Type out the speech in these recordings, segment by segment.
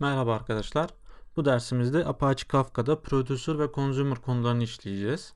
Merhaba arkadaşlar. Bu dersimizde Apache Kafka'da Producer ve Consumer konularını işleyeceğiz.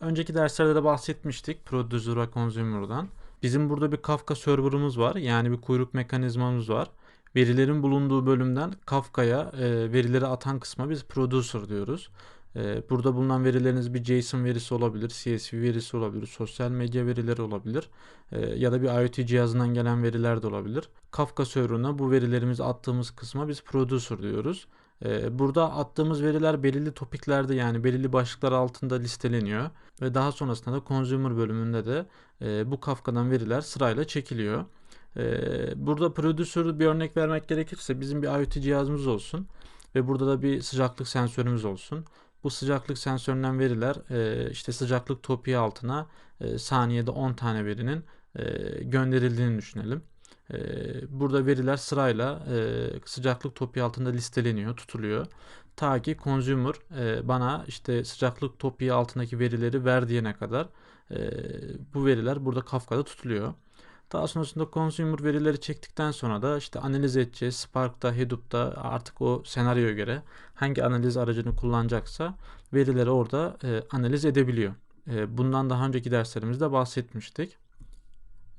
Önceki derslerde de bahsetmiştik Producer ve Consumer'dan. Bizim burada bir Kafka server'ımız var. Yani bir kuyruk mekanizmamız var. Verilerin bulunduğu bölümden Kafka'ya e, verileri atan kısma biz Producer diyoruz. E, burada bulunan verileriniz bir JSON verisi olabilir, CSV verisi olabilir, sosyal medya verileri olabilir e, ya da bir IoT cihazından gelen veriler de olabilir. Kafka server'ına bu verilerimizi attığımız kısma biz Producer diyoruz. E, burada attığımız veriler belirli topiklerde yani belirli başlıklar altında listeleniyor ve daha sonrasında da Consumer bölümünde de e, bu Kafka'dan veriler sırayla çekiliyor. Burada Producer bir örnek vermek gerekirse bizim bir IoT cihazımız olsun ve burada da bir sıcaklık sensörümüz olsun. Bu sıcaklık sensöründen veriler e, işte sıcaklık topiği altına e, saniyede 10 tane verinin e, gönderildiğini düşünelim. E, burada veriler sırayla e, sıcaklık topiği altında listeleniyor, tutuluyor. Ta ki consumer e, bana işte sıcaklık topiği altındaki verileri ver diyene kadar e, bu veriler burada Kafka'da tutuluyor. Daha sonrasında consumer verileri çektikten sonra da işte analiz edeceğiz. Spark'ta, Hadoop'ta artık o senaryoya göre hangi analiz aracını kullanacaksa verileri orada e, analiz edebiliyor. E, bundan daha önceki derslerimizde bahsetmiştik.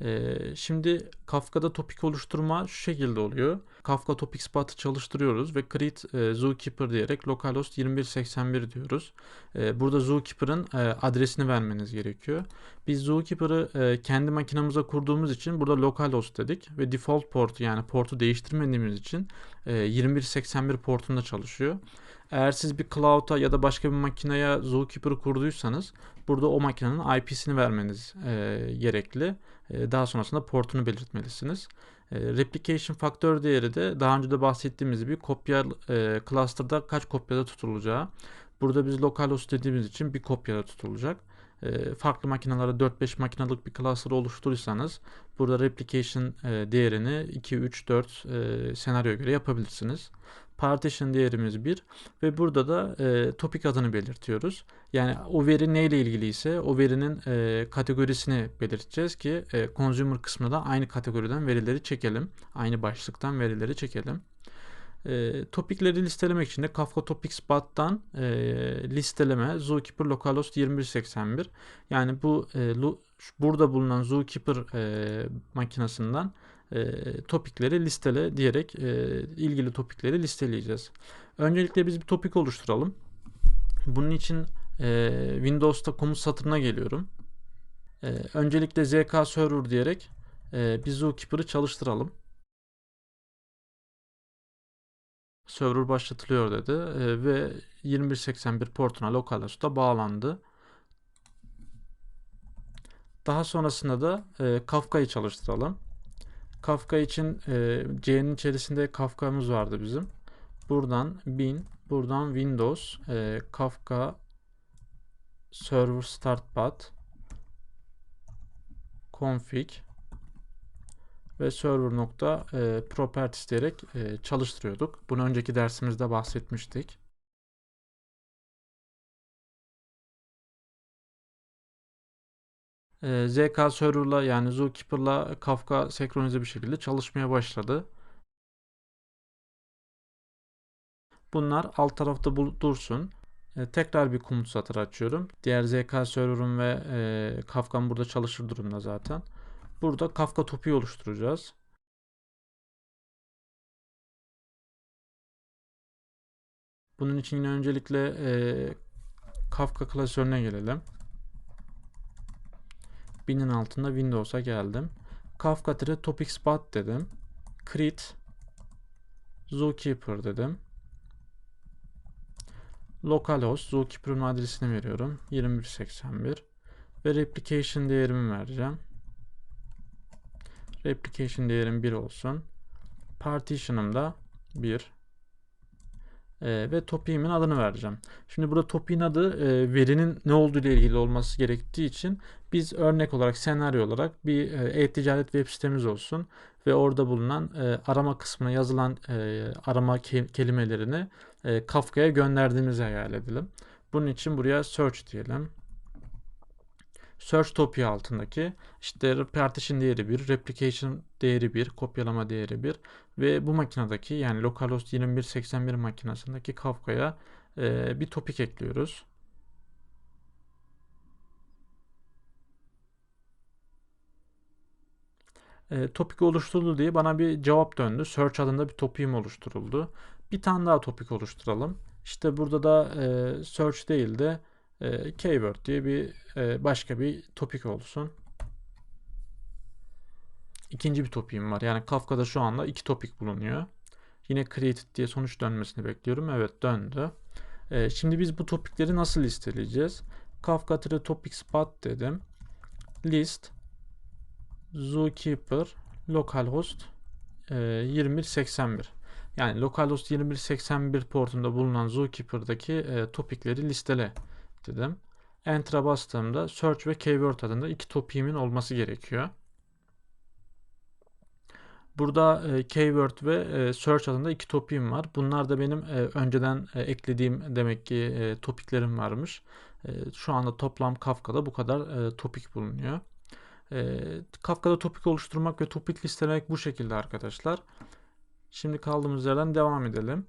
Ee, şimdi Kafka'da topik oluşturma şu şekilde oluyor. Kafka Topic Spot'ı çalıştırıyoruz ve create e, zookeeper diyerek localhost 2181 diyoruz. E, burada zookeeper'ın e, adresini vermeniz gerekiyor. Biz zookeeper'ı kendi makinamıza kurduğumuz için burada localhost dedik ve default port yani portu değiştirmediğimiz için e, 2181 portunda çalışıyor. Eğer siz bir cloud'a ya da başka bir makineye zookeeper'ı kurduysanız burada o makinenin IP'sini vermeniz e, gerekli. E, daha sonrasında portunu belirtmelisiniz. E, replication faktör değeri de daha önce de bahsettiğimiz gibi kopya e, cluster'da kaç kopyada tutulacağı. Burada biz localhost dediğimiz için bir kopyada tutulacak. E, farklı makinelere 4-5 makinalık bir cluster oluşturursanız burada replication e, değerini 2, 3, 4 e, senaryoya göre yapabilirsiniz. Partition değerimiz 1 ve burada da e, topic adını belirtiyoruz. Yani o veri neyle ilgiliyse o verinin e, kategorisini belirteceğiz ki e, consumer kısmında da aynı kategoriden verileri çekelim. Aynı başlıktan verileri çekelim. E, topikleri listelemek için de Kafka Topics bot'tan e, listeleme Zookeeper localhost 2181 yani bu e, burada bulunan Zookeeper e, makinesinden e, topikleri listele diyerek e, ilgili topikleri listeleyeceğiz. Öncelikle biz bir topik oluşturalım. Bunun için e, Windows'ta komut satırına geliyorum. E, öncelikle zk server diyerek e, bir zookeeper'ı çalıştıralım. Server başlatılıyor dedi e, ve 2181 portuna localhost'a bağlandı. Daha sonrasında da e, Kafka'yı çalıştıralım. Kafka için e, C'nin içerisinde Kafka'mız vardı bizim. Buradan bin, buradan Windows, e, Kafka Server Start Path config ve server nokta e, properties diyerek e, çalıştırıyorduk. Bunu önceki dersimizde bahsetmiştik. E, ZK Server'la yani Zookeeper'la Kafka senkronize bir şekilde çalışmaya başladı. Bunlar alt tarafta dursun. E, tekrar bir komut satırı açıyorum. Diğer ZK Server'ım ve e, Kafka'm burada çalışır durumda zaten. Burada Kafka topiği oluşturacağız. Bunun için yine öncelikle e, Kafka klasörüne gelelim. Binin altında Windows'a geldim. Kafka Topic Spot dedim. Create Zookeeper dedim. Localhost Zookeeper'ın adresini veriyorum. 2181 ve replication değerimi vereceğim. Replication değerim 1 olsun. Partition'ım da 1 e, ve topiğimin adını vereceğim. Şimdi burada topiğin adı e, verinin ne olduğu ile ilgili olması gerektiği için biz örnek olarak senaryo olarak bir e, e-ticaret web sitemiz olsun ve orada bulunan e, arama kısmına yazılan e, arama ke kelimelerini e, Kafka'ya gönderdiğimizi hayal edelim. Bunun için buraya search diyelim. Search topic altındaki işte partition değeri 1, replication değeri 1, kopyalama değeri 1 ve bu makinedeki yani localhost 2181 makinesindeki Kafka'ya e, bir topik ekliyoruz. E, topik oluşturuldu diye bana bir cevap döndü. Search adında bir topiğim oluşturuldu. Bir tane daha topik oluşturalım. İşte burada da e, search değil de e, keyword diye bir e, başka bir topik olsun. İkinci bir topiğim var. Yani Kafka'da şu anda iki topik bulunuyor. Yine created diye sonuç dönmesini bekliyorum. Evet döndü. E, şimdi biz bu topikleri nasıl listeleyeceğiz? Kafka topic spot dedim. List zookeeper localhost e, 2181. Yani localhost 2181 portunda bulunan zookeeper'daki e, topikleri listele dedim. Enter'a bastığımda search ve keyword adında iki topiğimin olması gerekiyor. Burada e, keyword ve e, search adında iki topiğim var. Bunlar da benim e, önceden e, eklediğim demek ki e, topiklerim varmış. E, şu anda toplam Kafka'da bu kadar e, topik bulunuyor. E, Kafka'da topik oluşturmak ve topik listelemek bu şekilde arkadaşlar. Şimdi kaldığımız yerden devam edelim.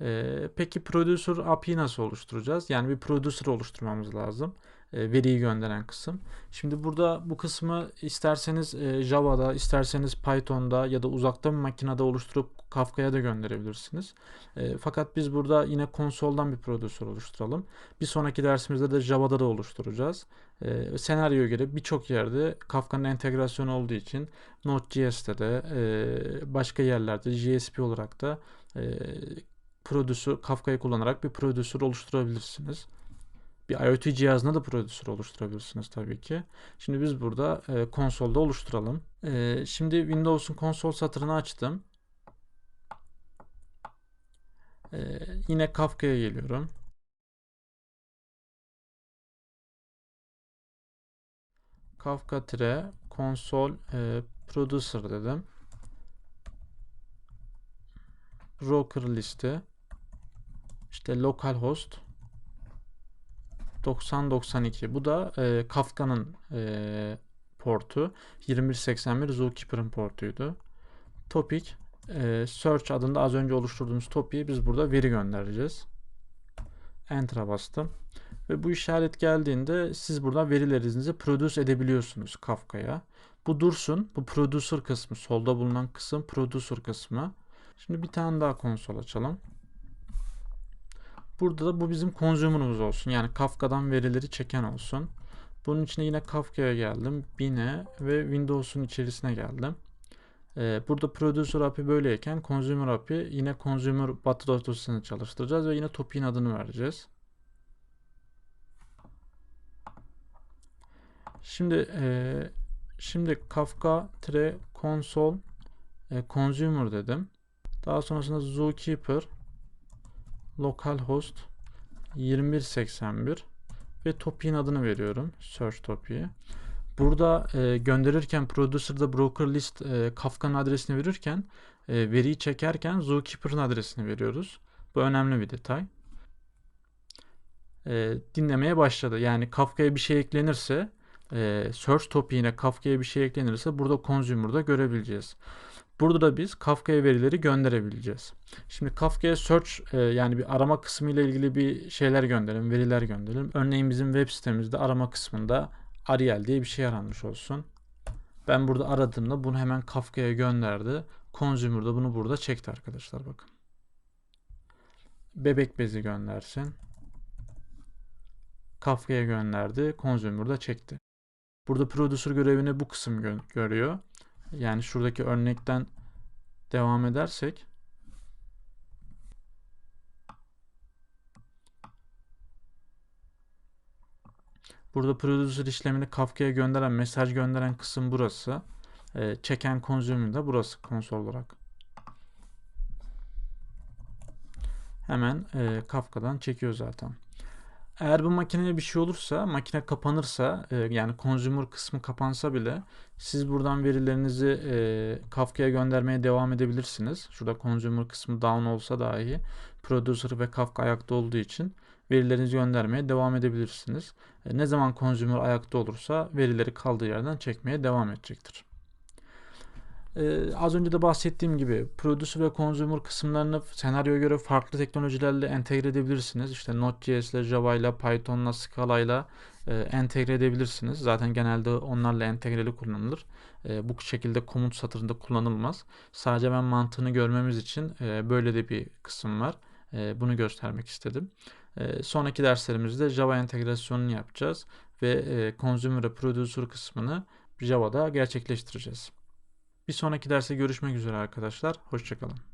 Ee, peki producer API nasıl oluşturacağız? Yani bir producer oluşturmamız lazım. Ee, veriyi gönderen kısım. Şimdi burada bu kısmı isterseniz e, Java'da, isterseniz Python'da ya da uzaktan bir makinede oluşturup Kafka'ya da gönderebilirsiniz. E, fakat biz burada yine konsoldan bir producer oluşturalım. Bir sonraki dersimizde de Java'da da oluşturacağız. E, senaryoya göre birçok yerde Kafka'nın entegrasyonu olduğu için Node.js'te de e, başka yerlerde JSP olarak da e, prodüsör Kafka'yı kullanarak bir prodüsör oluşturabilirsiniz. Bir IoT cihazına da prodüsör oluşturabilirsiniz tabii ki. Şimdi biz burada e, konsolda oluşturalım. E, şimdi Windows'un konsol satırını açtım. E, yine Kafka'ya geliyorum. Kafka tire konsol e, producer dedim. Broker listi işte localhost 9092 bu da e, Kafka'nın e, portu 2181 Zookeeper'ın portuydu. Topic e, search adında az önce oluşturduğumuz topic'i biz burada veri göndereceğiz. Enter'a bastım. Ve bu işaret geldiğinde siz burada verilerinizi produce edebiliyorsunuz Kafka'ya. Bu dursun. Bu producer kısmı. Solda bulunan kısım producer kısmı. Şimdi bir tane daha konsol açalım. Burada da bu bizim consumer'ımız olsun. Yani Kafka'dan verileri çeken olsun. Bunun için yine Kafka'ya geldim. Bine ve Windows'un içerisine geldim. Ee, burada Producer API böyleyken Consumer API yine Consumer batı dosyasını çalıştıracağız ve yine topik'in adını vereceğiz. Şimdi e, şimdi Kafka tre console consumer dedim. Daha sonrasında zookeeper localhost 2181 ve topik'in adını veriyorum. Search topik'i. Burada e, gönderirken producer'da broker list e, Kafka'nın adresini verirken e, veriyi çekerken Zookeeper'ın adresini veriyoruz. Bu önemli bir detay. E, dinlemeye başladı. Yani Kafka'ya bir şey eklenirse e, search topiğine Kafka'ya bir şey eklenirse burada consumer'da görebileceğiz. Burada da biz Kafka'ya verileri gönderebileceğiz. Şimdi Kafka'ya search e, yani bir arama kısmı ile ilgili bir şeyler gönderelim, veriler gönderelim. Örneğin bizim web sitemizde arama kısmında Arial diye bir şey aranmış olsun. Ben burada aradığımda bunu hemen Kafka'ya gönderdi. Consumer'da bunu burada çekti arkadaşlar bakın. Bebek bezi göndersin. Kafka'ya gönderdi. Consumer'da çekti. Burada producer görevini bu kısım gö görüyor. Yani şuradaki örnekten devam edersek Burada producer işlemini Kafka'ya gönderen, mesaj gönderen kısım burası. E, çeken consumer de burası konsol olarak. Hemen e, Kafka'dan çekiyor zaten. Eğer bu makineye bir şey olursa, makine kapanırsa, e, yani consumer kısmı kapansa bile siz buradan verilerinizi e, Kafka'ya göndermeye devam edebilirsiniz. Şurada consumer kısmı down olsa dahi producer ve Kafka ayakta olduğu için verilerinizi göndermeye devam edebilirsiniz. E, ne zaman consumer ayakta olursa verileri kaldığı yerden çekmeye devam edecektir. Ee, az önce de bahsettiğim gibi producer ve consumer kısımlarını senaryoya göre farklı teknolojilerle entegre edebilirsiniz. İşte Node.js ile Java ile Python ile Scala ile e, entegre edebilirsiniz. Zaten genelde onlarla entegreli kullanılır. E, bu şekilde komut satırında kullanılmaz. Sadece ben mantığını görmemiz için e, böyle de bir kısım var. E, bunu göstermek istedim. E, sonraki derslerimizde Java entegrasyonunu yapacağız ve e, consumer producer kısmını Java'da gerçekleştireceğiz. Bir sonraki derste görüşmek üzere arkadaşlar. Hoşçakalın.